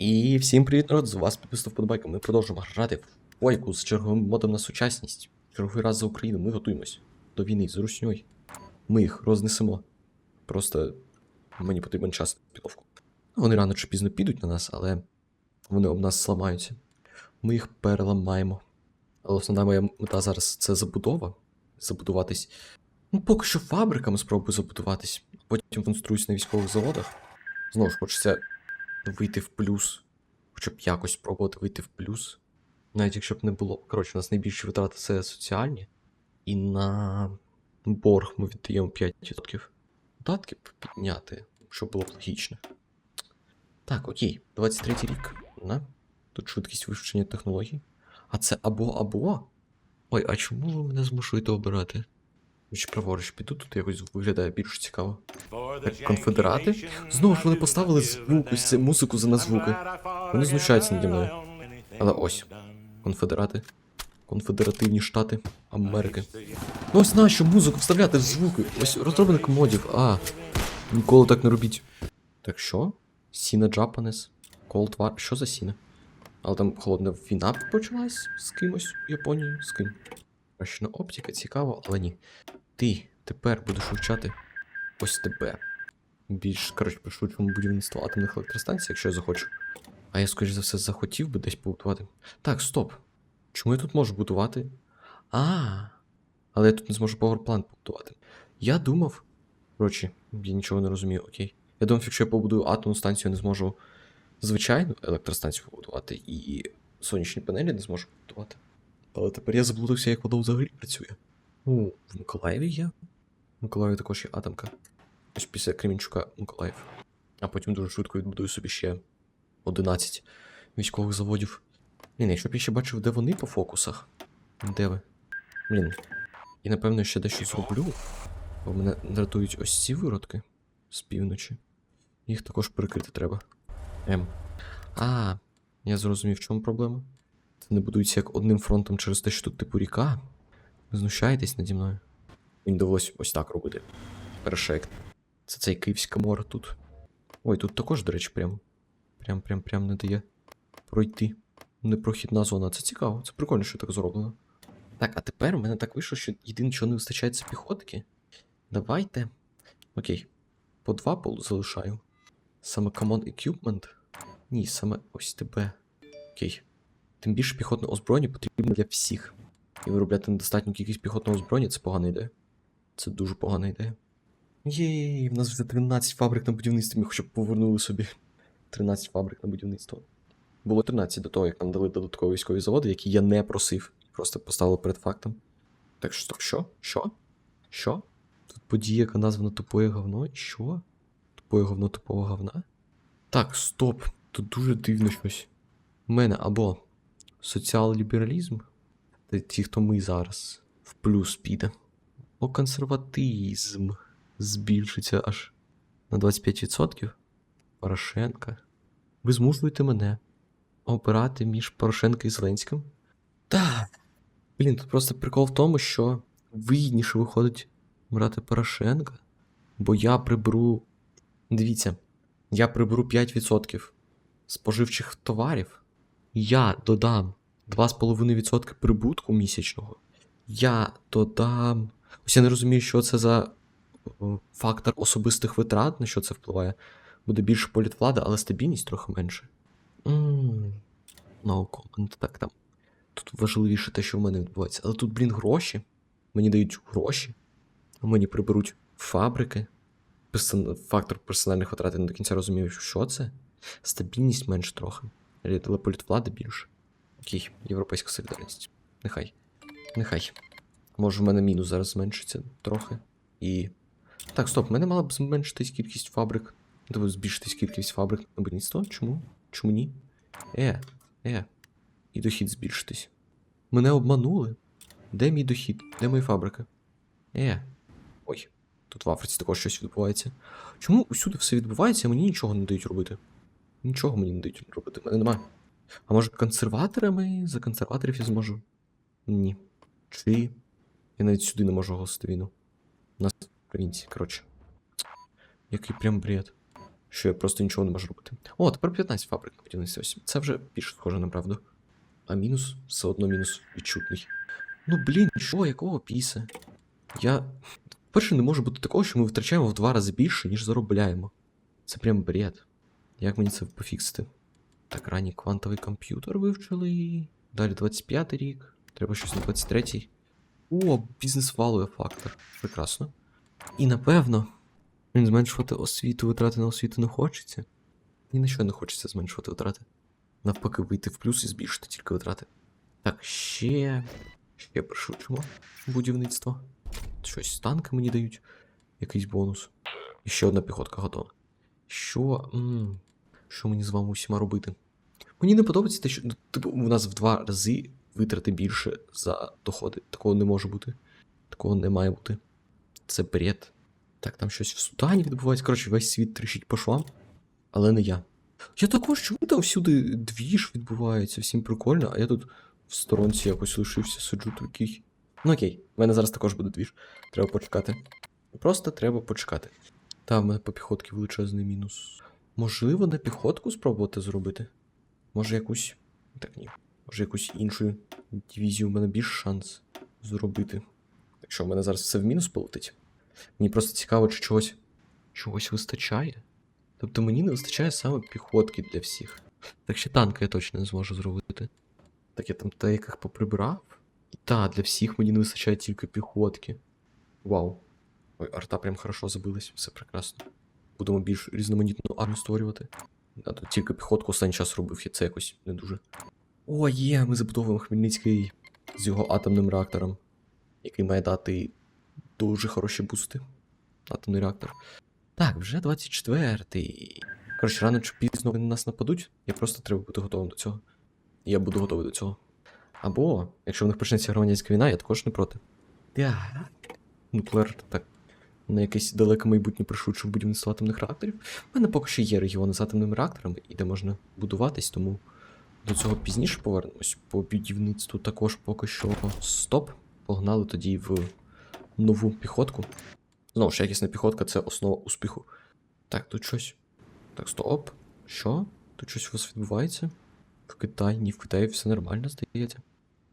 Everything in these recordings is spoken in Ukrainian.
І всім привіт, народ! З вас підписав вподобайка. Ми продовжуємо грати в Ойку з черговим модом на сучасність. Черговий раз за Україну. Ми готуємось до війни з Русньою. Ми їх рознесемо. Просто мені потрібен час на підготовку. Вони рано чи пізно підуть на нас, але вони об нас сламаються. Ми їх переламаємо. Але основна моя мета зараз це забудова. Забудуватись. Ну, поки що фабриками спробую забудуватись. Потім конструюсь на військових заводах. Знову ж хочеться вийти в плюс. Хоча б якось спробувати вийти в плюс. Навіть якщо б не було. Коротше, у нас найбільші витрати це соціальні. І на борг ми віддаємо 5%. Датки підняти, щоб було б логічно. Так, окей, 23 рік. На. Тут швидкість вивчення технологій. А це або або. Ой, а чому ви мене змушуєте обирати? Чи праворуч піду, тут якось виглядає більш цікаво. Конфедерати? Знову ж вони поставили звук, музику за назвуки. Вони знущаються наді мною. Але ось. Конфедерати. Конфедеративні штати Америки. Ну ось нащо музику вставляти в звуки? Ось розробник модів. А. Ніколи так не робіть. Так що? Сіна Japanese? Cold War. Що за Сіна? Але там холодна війна почалась з кимось в Японії. З ким? Кращна оптика, цікаво, але ні. Ти тепер будеш вивчати ось тебе. Більш, коротше, пришвидшому будівництво атомних електростанцій, якщо я захочу. А я, скоріш за все, захотів би десь побудувати. Так, стоп. Чому я тут можу будувати? А. Але я тут не зможу паверплант побудувати. Я думав. Коротше, я нічого не розумію, окей. Я думав, якщо я побудую атомну станцію, я не зможу звичайну електростанцію побудувати і сонячні панелі не зможу побудувати. Але тепер я заблудився, як воно взагалі працює. Ну, в Миколаєві є. В Миколаєві також є атомка. Після Кремінчука Миколаїв. А потім дуже швидко відбудую собі ще 11 військових заводів. Блін, якщо б я ще бачив, де вони по фокусах. Де ви? Блін. І напевно ще дещо зроблю. Бо мене дратують ось ці виродки з півночі. Їх також перекрити треба. М. А, я зрозумів, в чому проблема. Це не будується як одним фронтом через те, що тут типу ріка. Ви знущаєтесь наді мною. Мені довелось ось так робити. Першект. Це цей Київське море тут. Ой, тут також, до речі, прям. Прям, прям, прям не дає пройти. Непрохідна зона. Це цікаво, це прикольно, що так зроблено. Так, а тепер у мене так вийшло, що єдине, чого не вистачає, це піхотки. Давайте. Окей. По два полу залишаю. Саме Common Equipment. Ні, саме ось тебе. Окей. Тим більше піхотне озброєння потрібно для всіх. І виробляти недостатню кількість піхотного озброєння це погана ідея. Це дуже погана ідея. Єй, в нас вже 13 фабрик на будівництві, ми хоча б повернули собі 13 фабрик на будівництво. Було 13 до того, як нам дали додаткові військові заводи, які я не просив. Просто поставили перед фактом. Так що, що? Що? Що? Тут подія, яка названа тупое говно. Що? Тупое говно тупого говна? Так, стоп. Тут дуже дивно щось. У мене або соціал-лібералізм, ті, хто ми зараз в плюс піде. О, консерватизм збільшиться аж на 25%. Порошенка. Ви змушуєте мене обирати між Порошенка і Зеленським? Так. Блін, тут просто прикол в тому, що вигідніше виходить брати Порошенка, бо я приберу. Дивіться, я приберу 5% споживчих товарів. Я додам 2,5% прибутку місячного. Я додам. Ось я не розумію, що це за фактор особистих витрат, на що це впливає. Буде більше політвлада, але стабільність трохи менше. No comment. Так там. Тут важливіше те, що в мене відбувається. Але тут, блін, гроші. Мені дають гроші. Мені приберуть фабрики. Персон... Фактор персональних витрат я не до кінця розумію, що це. Стабільність менше трохи. Але політвлади більше. Окей, європейська солідарність. Нехай. Нехай. Може, в мене мінус зараз зменшиться трохи. І. Так, стоп, в мене мала б зменшитись кількість фабрик. Тобто збільшитись кількість фабрик на будівництво? Чому? Чому ні? Е, е. І дохід збільшитись. Мене обманули. Де мій дохід? Де мої фабрики? Е. Ой, тут в Африці також щось відбувається. Чому усюди все відбувається, а мені нічого не дають робити? Нічого мені не дають робити, мене немає. А може консерваторами? За консерваторів я зможу? Ні. Чи. Я навіть сюди не можу оголосити війну. У нас провінції, коротше. Який прям бред. що я просто нічого не можу робити. О, тепер 15 фабрик на будівництві. Це вже більш схоже на правду. А мінус все одно мінус відчутний. Ну блін, що, якого піса? Я. Перше, не може бути такого, що ми витрачаємо в два рази більше, ніж заробляємо. Це прям бред. Як мені це пофіксити? Так, ранній квантовий комп'ютер вивчили. Далі 25 рік. Треба щось на 23-й. О, бізнес валує фактор. Прекрасно. І напевно, він зменшувати освіту, витрати на освіту не хочеться. Ні на що не хочеться зменшувати витрати. Навпаки, вийти в плюс і збільшити тільки витрати. Так, ще. Ще пришучимо будівництво. Щось танки мені дають. Якийсь бонус. І ще одна піхотка готова. Що. м, Що мені з вами усіма робити? Мені не подобається те, що ну, типу, у нас в два рази витрати більше за доходи. Такого не може бути. Такого не має бути. Це бред. Так, там щось в Судані відбувається. Коротше, весь світ тріщить по швам, але не я. Я також, чому там всюди двіж відбувається, всім прикольно, а я тут в сторонці якось лишився, сиджу такий. Ну окей, в мене зараз також буде двіж. Треба почекати. Просто треба почекати. Та в мене по піхотки величезний мінус. Можливо, на піхотку спробувати зробити? Може якусь. Так ні. Може якусь іншу дивізію в мене більш шанс зробити. Якщо в мене зараз все в мінус полетить. Мені просто цікаво, чи чогось. чогось вистачає. Тобто мені не вистачає саме піхотки для всіх. Так ще танки я точно не зможу зробити. Так я там деяких поприбирав. Та, для всіх мені не вистачає тільки піхотки. Вау. Ой, арта прям хорошо забилась, все прекрасно. Будемо більш різноманітну армію створювати. А тут тільки піхотку останній час робив, і це якось не дуже. О, є, ми забудовуємо Хмельницький з його атомним реактором, який має дати дуже хороші бусти. Атомний реактор. Так, вже 24-й. Коротше, рано чи пізно вони на нас нападуть, я просто треба бути готовим до цього. Я буду готовий до цього. Або, якщо в них почнеться громадянська війна, я також не проти. Так. Нуклер так на якесь далеке майбутнє пришвидше будівництво атомних реакторів. У мене поки що є регіони з атомними реакторами, і де можна будуватись, тому до цього пізніше повернемось. По будівництву також поки що стоп. Погнали тоді в нову піхотку. Знову ж, якісна піхотка це основа успіху. Так, тут щось. Так, стоп. Що? Тут щось у вас відбувається? В Китаї, ні, в Китаї все нормально, здається.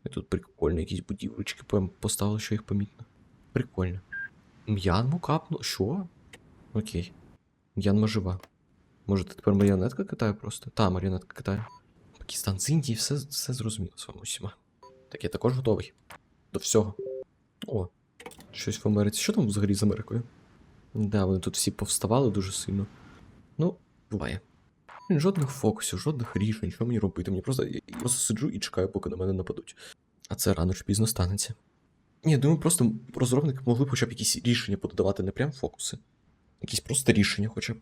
І тут прикольно, якісь будівлички поставили, що їх помітно. Прикольно. М'янму капну. Що? Окей. М'янма жива. Може, це тепер маріонетка Китаю просто? Та, маріонетка Китаю. Пакистан з Індії, все, все зрозуміло з вами усіма. Так, я також готовий. До всього. О, щось в Америці. Що там взагалі з Америкою? Да, вони тут всі повставали дуже сильно. Ну, буває. Жодних фокусів, жодних рішень, що мені робити. Мені просто я просто сиджу і чекаю, поки на мене нападуть. А це рано чи пізно станеться. Ні, думаю, просто розробники могли б хоча б якісь рішення подавати, не прям фокуси. Якісь просто рішення хоча б.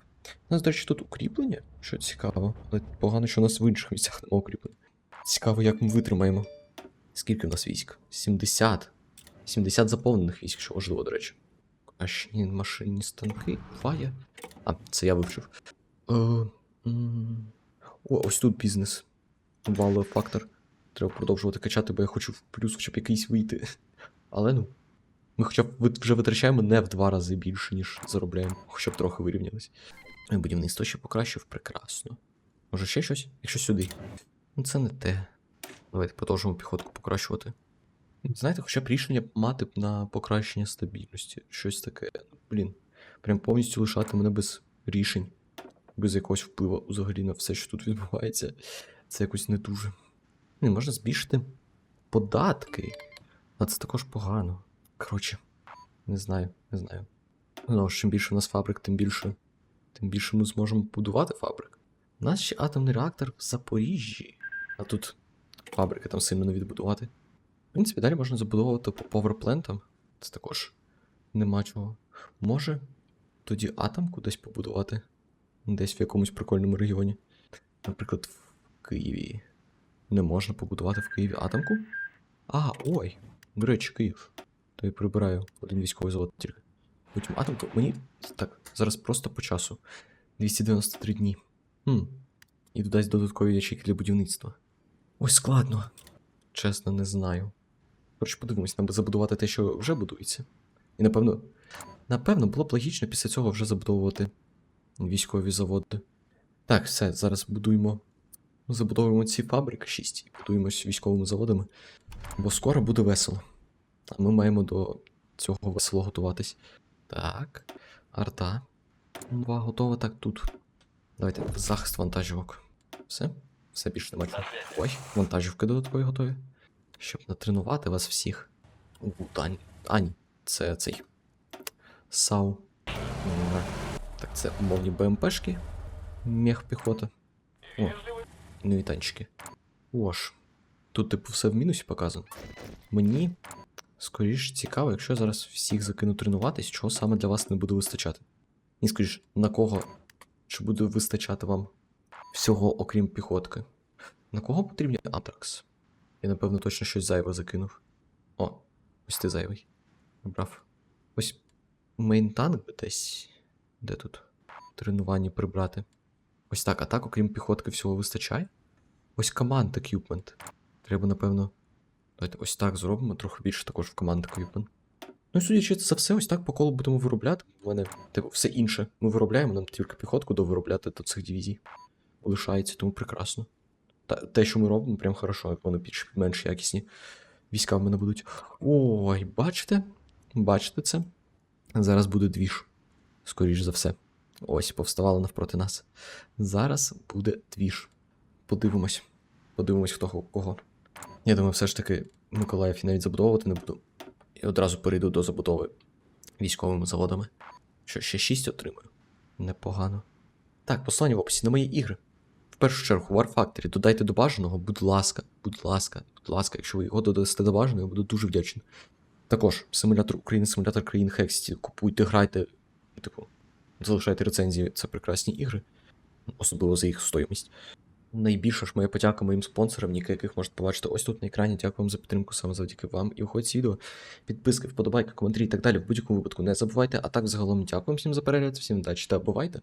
У нас, до речі, тут укріплення, що цікаво, але погано, що у нас в інших місцях немає укріплень. Цікаво, як ми витримаємо. Скільки в нас військ? 70. 70 заповнених військ, що важливо, до речі. Машині, машинні станки, фая. А, це я вивчив. Е, О, ось тут бізнес. Валує фактор. Треба продовжувати качати, бо я хочу в плюс хоча б якийсь вийти. Але ну. Ми хоча б вже витрачаємо не в два рази більше, ніж заробляємо, хоча б трохи вирівнялись. Будівництво ще покращив прекрасно. Може ще щось? Якщо сюди. Ну це не те. Давайте продовжимо піхотку покращувати. Знаєте, хоча б рішення мати б на покращення стабільності. Щось таке. Блін. Прям повністю лишати мене без рішень, без якогось впливу взагалі на все, що тут відбувається. Це якось не дуже. Не, можна збільшити податки. А це також погано. Коротше, не знаю, не знаю. Ну, чим більше у нас фабрик, тим більше. Тим більше ми зможемо будувати фабрик. У нас ще атомний реактор в Запоріжжі. А тут фабрики там сильно не відбудувати. В принципі, далі можна забудовувати по поверплентам. Це також нема чого. Може, тоді атомку десь побудувати? Десь в якомусь прикольному регіоні. Наприклад, в Києві. Не можна побудувати в Києві атомку? А, ой. До речі, Київ. То я прибираю один військовий завод тільки. Потім атомку. Мені. Так, зараз просто по часу. 293 дні. Хм. І додасть додаткові ячейки для будівництва. Ой, складно. Чесно, не знаю. Коротше, подивимось, нам забудувати те, що вже будується. І напевно. Напевно, було б логічно після цього вже забудовувати військові заводи. Так, все, зараз будуємо. Забудовуємо ці фабрики 6 і будуємось військовими заводами. Бо скоро буде весело. А ми маємо до цього весело готуватись. Так. Арта. Два готова, так тут. Давайте захист вантажівок. Все? Все більше нема чого. Ой, вантажівки додаткові готові. Щоб натренувати вас всіх. У, Ані. Ані, це цей. САУ. Так, це умовні БМПшки. Мех піхота. О, нові танчики. О. Тут, типу, все в мінусі показано. Мені скоріш цікаво, якщо я зараз всіх закину тренуватись, чого саме для вас не буде вистачати. Ні, скоріш, на кого чи буде вистачати вам всього, окрім піхотки. На кого потрібні Атракс? Я, напевно, точно щось зайве закинув. О, ось ти зайвий. Брав. Ось мейн-танк десь. Де тут? Тренування прибрати. Ось так, а так, окрім піхотки, всього вистачає. Ось команд еквіпмент. Треба, напевно. Давайте ось так зробимо, трохи більше також в команд еквіпмент. Ну і судячи за все, ось так по колу будемо виробляти. У мене типу, все інше. Ми виробляємо, нам тільки піхотку довиробляти до цих дивізій. Лишається, тому прекрасно. Та, те, що ми робимо, прям хорошо, як вони більш менш якісні війська в мене будуть. Ой, бачите? Бачите це? Зараз буде двіж. Скоріш за все. Ось, повставало навпроти нас. Зараз буде двіж. Подивимось. Подивимось, хто кого. Я думаю, все ж таки Миколаїв навіть забудовувати не буду. І одразу перейду до забудови військовими заводами. Що, ще 6 отримую? Непогано. Так, послання в описі на мої ігри. В першу чергу, War Factory додайте до бажаного, будь ласка, будь ласка, будь ласка, якщо ви його додасте до бажаного, я буду дуже вдячний. Також симулятор України, симулятор країн Хексті. Купуйте, грайте, типу, залишайте рецензії, це прекрасні ігри, особливо за їх стоїмість. Найбільша ж моя подяка моїм спонсорам, ніки яких можете побачити ось тут на екрані. Дякую вам за підтримку, саме завдяки вам. І виходить з відео, підписки, вподобайки, коментарі і так далі. В будь-якому випадку не забувайте. А так, загалом, дякую всім за перегляд, всім удачі та бувайте!